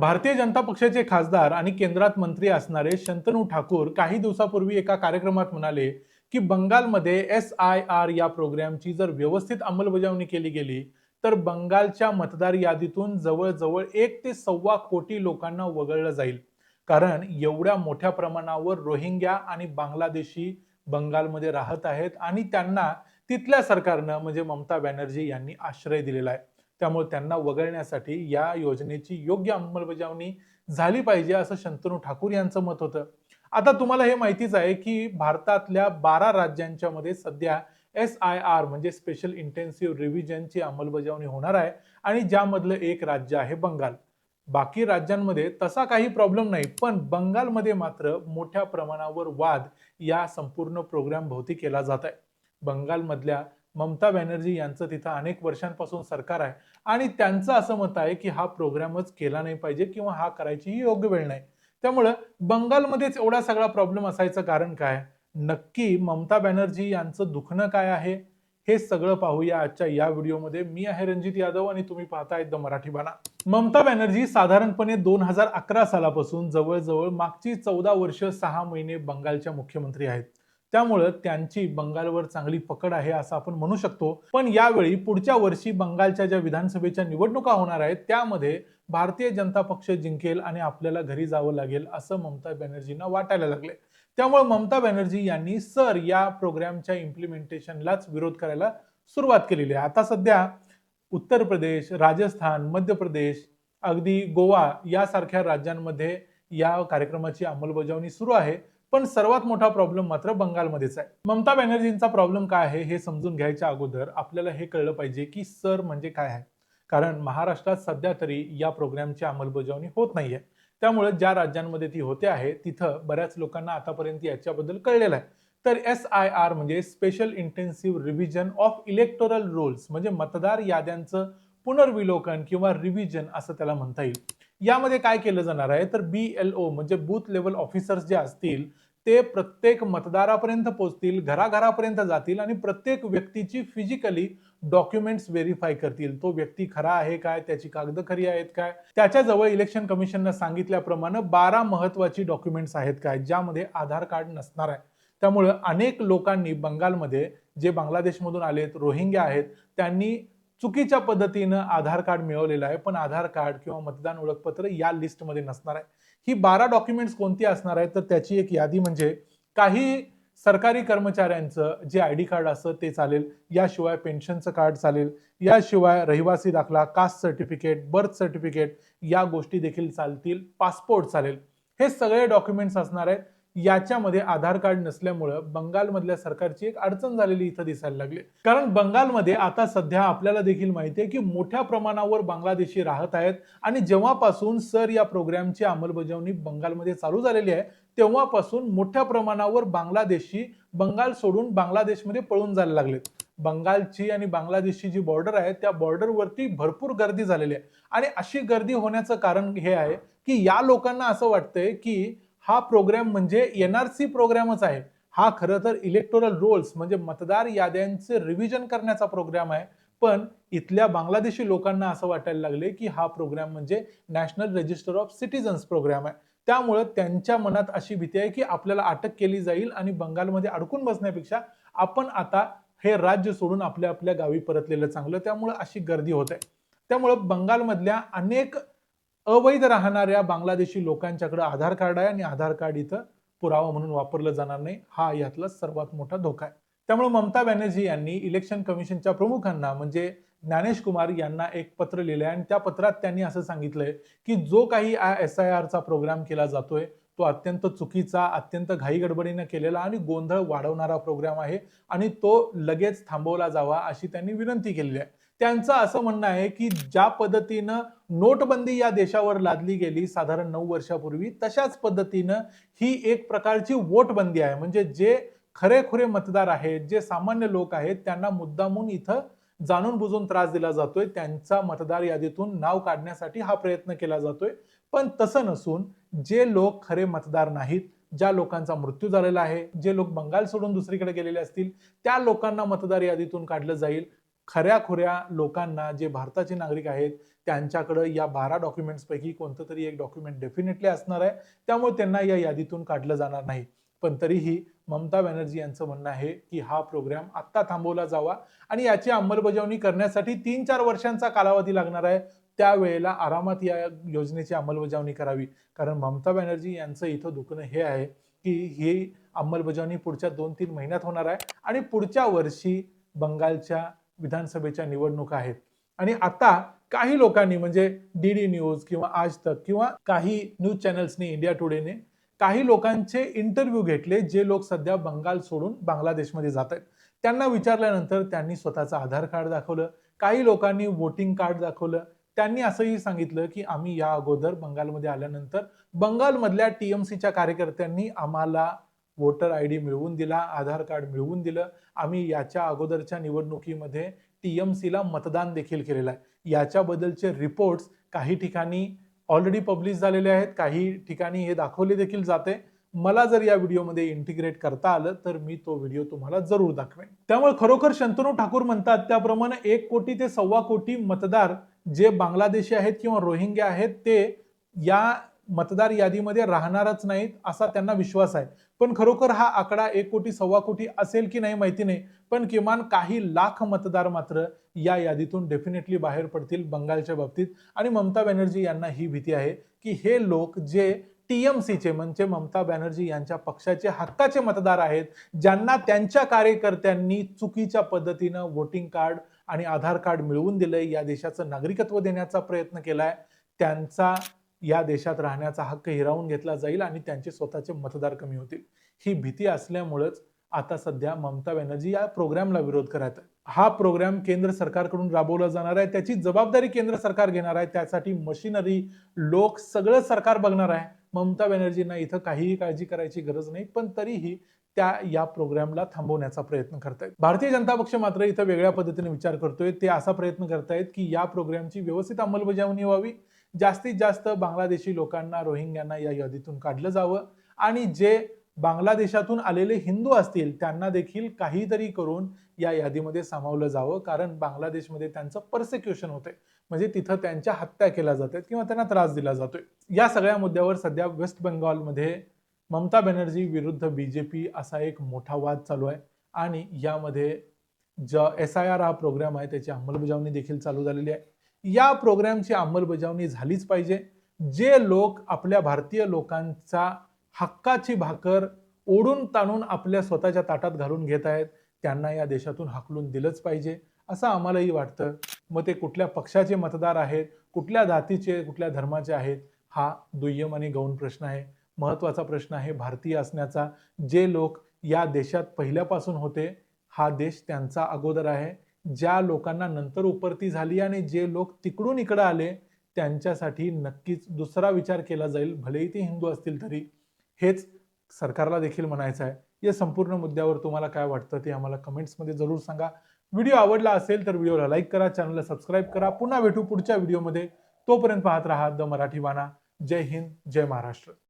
भारतीय जनता पक्षाचे खासदार आणि केंद्रात मंत्री असणारे शंतनू ठाकूर काही दिवसापूर्वी एका कार्यक्रमात म्हणाले की बंगालमध्ये एस आय आर या प्रोग्रॅमची जर व्यवस्थित अंमलबजावणी केली गेली तर बंगालच्या मतदार यादीतून जवळजवळ एक ते सव्वा कोटी लोकांना वगळलं जाईल. कारण एवढ्या मोठ्या प्रमाणावर रोहिंग्या आणि बांगलादेशी बंगालमध्ये राहत आहेत आणि त्यांना तिथल्या सरकारनं म्हणजे ममता बॅनर्जी यांनी आश्रय दिलेला आहे. त्यामुळे त्यांना वगळण्यासाठी या योजनेची योग्य अंमलबजावणी झाली पाहिजे असं शंतनू ठाकूर यांचं मत होतं. आता तुम्हाला हे माहितीच आहे की भारतातल्या बारा राज्यांच्या मध्ये सध्या एस आय आर म्हणजे स्पेशल इंटेन्सिव्ह रिव्हिजनची अंमलबजावणी होणार आहे आणि ज्यामधलं एक राज्य आहे बंगाल. बाकी राज्यांमध्ये तसा काही प्रॉब्लेम नाही पण बंगालमध्ये मात्र मोठ्या प्रमाणावर वाद या संपूर्ण प्रोग्राम भोवती केला जात आहे. बंगालमधल्या ममता बॅनर्जी यांचं तिथं अनेक वर्षांपासून सरकार आहे. आणि त्यांचं असं मत आहे की हा प्रोग्रामच केला नाही पाहिजे किंवा हा करायची योग्य वेळ नाही. त्यामुळं बंगालमध्येच एवढा सगळा प्रॉब्लेम असायचं कारण काय? नक्की ममता बॅनर्जी यांचं दुखणं काय आहे? हे सगळं पाहूया आजच्या या व्हिडिओमध्ये. मी आहे रणजित यादव आणि तुम्ही पाहताय द मराठी बाणा. ममता बॅनर्जी साधारणपणे दोन हजार अकरा सालापासून जवळजवळ मागची चौदा वर्ष सहा महिने बंगालच्या मुख्यमंत्री आहेत. त्यामुळं त्यांची बंगालवर चांगली पकड आहे असं आपण म्हणू शकतो. पण यावेळी पुढच्या वर्षी बंगालच्या ज्या विधानसभेच्या निवडणुका होणार आहेत त्यामध्ये भारतीय जनता पक्ष जिंकेल आणि आपल्याला घरी जावं लागेल असं ममता बॅनर्जींना वाटायला लागले त्यामुळे ममता बॅनर्जी यांनी सर या प्रोग्रामच्या इम्प्लिमेंटेशनलाच विरोध करायला सुरुवात केलेली आहे. आता सध्या उत्तर प्रदेश राजस्थान मध्य प्रदेश अगदी गोवा यासारख्या राज्यांमध्ये या कार्यक्रमाची अंमलबजावणी सुरू आहे. पण सर्वात मोठा प्रॉब्लेम मात्र बंगालमध्येच आहे. ममता बॅनर्जींचा प्रॉब्लेम काय आहे हे समजून घ्यायच्या अगोदर आपल्याला हे कळलं पाहिजे की सर म्हणजे काय आहे. कारण महाराष्ट्रात सध्या तरी या प्रोग्रामची अंमलबजावणी होत नाहीये. त्यामुळे ज्या राज्यांमध्ये ती होते आहे तिथं बऱ्याच लोकांना आतापर्यंत याच्याबद्दल कळलेलं आहे. तर एस आय आर म्हणजे special intensive revision of electoral rolls म्हणजे मतदार याद्यांचं पुनर्विलोकन किंवा रिव्हिजन असं त्याला म्हणता येईल. यामध्ये काय केलं जाणार आहे? तर बी एल ओ म्हणजे बूथ लेवल ऑफिसर्स जे असतील ते प्रत्येक मतदारापर्यंत पोहोचतील घराघरापर्यंत जातील आणि प्रत्येक व्यक्तीची फिजिकली डॉक्युमेंट्स व्हेरीफाय करतील. तो व्यक्ती खरा आहे काय? त्याची कागद खरी आहेत काय? त्याच्याजवळ इलेक्शन कमिशननं सांगितल्याप्रमाणे बारा महत्वाची डॉक्युमेंट्स आहेत काय? ज्यामध्ये आधार कार्ड नसणार आहे. त्यामुळं अनेक लोकांनी बंगालमध्ये जे बांगलादेशमधून आलेत रोहिंग्या आहेत त्यांनी चुकीच्या पद्धतीनं आधार कार्ड मिळवलेलं आहे पण आधार कार्ड किंवा मतदान ओळखपत्र या लिस्टमध्ये नसणार आहे. ही बारा डॉक्युमेंट्स कोणती असणार आहेत तर त्याची एक यादी म्हणजे काही सरकारी कर्मचाऱ्यांचं जे आय डी कार्ड असतं ते चालेल याशिवाय पेन्शनचं कार्ड चालेल याशिवाय रहिवासी दाखला कास्ट सर्टिफिकेट बर्थ सर्टिफिकेट या गोष्टी देखील चालतील पासपोर्ट चालेल. हे सगळे डॉक्युमेंट्स असणार आहेत. याच्यामध्ये आधार कार्ड नसल्यामुळं बंगालमधल्या सरकारची एक अडचण झालेली इथं दिसायला लागली. कारण बंगालमध्ये आता सध्या आपल्याला देखील माहिती आहे की मोठ्या प्रमाणावर बांगलादेशी राहत आहेत आणि जेव्हापासून सर या प्रोग्रामची अंमलबजावणी बंगालमध्ये चालू झालेली आहे तेव्हापासून मोठ्या प्रमाणावर बांगलादेशी बंगाल सोडून बांगलादेशमध्ये पळून जायला लागलेत. बंगालची आणि बांगलादेशची जी बॉर्डर आहे त्या बॉर्डरवरती भरपूर गर्दी झालेली आहे. आणि अशी गर्दी होण्याचं कारण हे आहे की या लोकांना असं वाटतंय की हा प्रोग्राम म्हणजे एन आर सी प्रोग्रामच आहे. हा खरं तर इलेक्टोरल रोल्स म्हणजे मतदार याद्यांचे रिव्हिजन करण्याचा प्रोग्राम आहे. पण इथल्या बांगलादेशी लोकांना असं वाटायला लागले की हा प्रोग्राम म्हणजे national register of citizens program आहे. त्यामुळं त्यांच्या मनात अशी भीती आहे की आपल्याला अटक केली जाईल आणि बंगालमध्ये अडकून बसण्यापेक्षा आपण आता हे राज्य सोडून आपल्या आपल्या गावी परतलेलं चांगलं. त्यामुळं अशी गर्दी होत. आहे त्यामुळं बंगालमधल्या अनेक अवैध राहणाऱ्या बांगलादेशी लोकांच्याकडे आधार कार्ड आहे आणि आधार कार्ड इथं पुरावा म्हणून वापरलं जाणार नाही. हा यातला सर्वात मोठा धोका आहे. त्यामुळे ममता बॅनर्जी यांनी इलेक्शन कमिशनच्या प्रमुखांना म्हणजे ज्ञानेश कुमार यांना एक पत्र लिहिलं आहे आणि त्या पत्रात त्यांनी असं सांगितलंय की जो काही एस आय आरचा प्रोग्राम केला जातोय तो अत्यंत चुकीचा अत्यंत घाईगडबडीनं केलेला आणि गोंधळ वाढवणारा प्रोग्राम आहे आणि तो लगेच थांबवला जावा अशी त्यांनी विनंती केलेली आहे. त्यांचं असं म्हणणं आहे की ज्या पद्धतीनं नोटबंदी या देशावर लादली गेली साधारण नऊ वर्षापूर्वी तशाच पद्धतीनं ही एक प्रकारची वोटबंदी आहे. म्हणजे जे खरेखुरे मतदार आहेत जे सामान्य लोक आहेत त्यांना मुद्दामून इथं जाणून बुजून त्रास दिला जातोय. त्यांचा मतदार यादीतून नाव काढण्यासाठी हा प्रयत्न केला जातोय. पण तसं नसून जे लोक खरे मतदार नाहीत ज्या लोकांचा मृत्यू झालेला आहे जे लोक बंगाल सोडून दुसरीकडे गेलेले असतील त्या लोकांना मतदार यादीतून काढलं जाईल. खऱ्या खुऱ्या लोकांना जे भारताचे नागरिक आहेत त्यांच्याकडं या बारा डॉक्युमेंट्सपैकी कोणतं तरी एक डॉक्युमेंट डेफिनेटली असणार आहे. त्यामुळे त्यांना या यादीतून काढलं जाणार नाही. पण तरीही ममता बॅनर्जी यांचं म्हणणं आहे की हा प्रोग्राम आत्ता थांबवला जावा आणि याची अंमलबजावणी करण्यासाठी तीन चार वर्षांचा कालावधी लागणार आहे. त्यावेळेला आरामात या योजनेची अंमलबजावणी करावी. कारण ममता बॅनर्जी यांचं इथं दुखणं हे आहे की ही अंमलबजावणी पुढच्या दोन तीन महिन्यात होणार आहे. आणि पुढच्या वर्षी बंगालच्या विधानसभेच्या निवडणुका आहेत. आणि आता काही लोकांनी म्हणजे डी डी न्यूज किंवा आज तक किंवा काही न्यूज चॅनल्सनी इंडिया टुडेने काही लोकांचे इंटरव्ह्यू घेतले जे लोक सध्या बंगाल सोडून बांगलादेशमध्ये जात आहेत. त्यांना विचारल्यानंतर त्यांनी स्वतःचं आधार कार्ड दाखवलं काही लोकांनी वोटिंग कार्ड दाखवलं. त्यांनी असंही सांगितलं की आम्ही या अगोदर बंगालमध्ये आल्यानंतर बंगालमधल्या टी एम सीच्या कार्यकर्त्यांनी आम्हाला वोटर आय डी मिळवून दिला आधार कार्ड मिळवून दिलं. आम्ही याच्या अगोदरच्या निवडणुकीमध्ये टी एम सीला मतदान देखील केलेलं आहे. याच्याबद्दलचे रिपोर्ट्स काही ठिकाणी ऑलरेडी पब्लिश झालेले आहेत. काही ठिकाणी हे दाखवले देखील जाते. मला जर या व्हिडिओमध्ये इंटिग्रेट करता आलं तर मी तो व्हिडिओ तुम्हाला जरूर दाखवेन. त्यामुळे खरोखर शंतनू ठाकूर म्हणतात त्याप्रमाणे एक कोटी ते सव्वा कोटी मतदार जे बांगलादेशी आहेत किंवा रोहिंग्या आहेत ते या मतदार यादीमध्ये राहणारच नाहीत असा त्यांना विश्वास आहे. पण खरोखर हा आकडा एक कोटी सव्वा कोटी असेल की नाही माहिती नाही. पण किमान काही लाख मतदार मात्र या यादीतून डेफिनेटली बाहेर पडतील बंगालच्या बाबतीत. आणि ममता बॅनर्जी यांना ही भीती आहे की हे लोक जे टी एम सीचे म्हणजे ममता बॅनर्जी यांच्या पक्षाचे हक्काचे मतदार आहेत ज्यांना त्यांच्या कार्यकर्त्यांनी चुकीच्या पद्धतीनं वोटिंग कार्ड आणि आधार कार्ड मिळवून दिलंय या देशाचं नागरिकत्व देण्याचा प्रयत्न केलाय त्यांचा या देशात राहण्याचा हक्क हिरावून घेतला जाईल आणि त्यांचे स्वतःचे मतदार कमी होतील. ही भीती असल्यामुळेच आता सध्या ममता बॅनर्जी या प्रोग्रामला विरोध करत आहे हा प्रोग्राम केंद्र सरकारकडून राबवला जाणार आहे. त्याची जबाबदारी केंद्र सरकार घेणार आहे. त्यासाठी मशिनरी लोक सगळं सरकार बघणार आहे. ममता बॅनर्जींना इथं काहीही काळजी करायची गरज नाही पण तरीही त्या या प्रोग्रामला थांबवण्याचा प्रयत्न करतायत. भारतीय जनता पक्ष मात्र इथं वेगळ्या पद्धतीने विचार करतोय. ते असा प्रयत्न करतायत की या प्रोग्रामची व्यवस्थित अंमलबजावणी व्हावी. जास्तीत जास्त बांगलादेशी लोकांना रोहिंग्यांना या यादीतून काढलं जावं. आणि जे बांगलादेशातून आलेले हिंदू असतील त्यांना देखील काहीतरी करून या यादीमध्ये सामावलं जावं. कारण बांगलादेशमध्ये त्यांचं परसिक्युशन होतंय. म्हणजे तिथं त्यांच्या हत्या केल्या जातात किंवा त्यांना त्रास दिला जातोय. या सगळ्या मुद्द्यावर सध्या वेस्ट बंगालमध्ये ममता बॅनर्जी विरुद्ध बीजेपी असा एक मोठा वाद चालू आहे. आणि यामध्ये ज एस आय आर हा प्रोग्राम आहे त्याची अंमलबजावणी देखील चालू झालेली आहे. या प्रोग्रामची अंमलबजावणी झालीच पाहिजे. जे लोक आपल्या भारतीय लोकांचा हक्काची भाकर ओढून ताणून आपल्या स्वतःच्या ताटात घालून घेत आहेत त्यांना या देशातून हाकलून दिलंच पाहिजे. असं आम्हालाही वाटतं. मग ते कुठल्या पक्षाचे मतदार आहेत कुठल्या जातीचे कुठल्या धर्माचे आहेत हा दुय्यम आणि गौण प्रश्न आहे. महत्त्वाचा प्रश्न आहे भारतीय असण्याचा. जे लोक या देशात पहिल्यापासून होते हा देश त्यांचा अगोदर आहे. ज्या लोकांना नंतर उपरती झाली आणि जे लोक तिकडून इकडं आले त्यांच्यासाठी नक्कीच दुसरा विचार केला जाईल. भलेही ते हिंदू असतील तरी. हेच सरकारला देखील म्हणायचं आहे. या संपूर्ण मुद्द्यावर तुम्हाला काय वाटतं ते आम्हाला कमेंट्समध्ये जरूर सांगा. व्हिडिओ आवडला असेल तर व्हिडिओला लाईक करा चॅनलला सबस्क्राईब करा. पुन्हा भेटू पुढच्या व्हिडिओमध्ये. तोपर्यंत पाहत राहा द मराठी वाना जय हिंद जय महाराष्ट्र.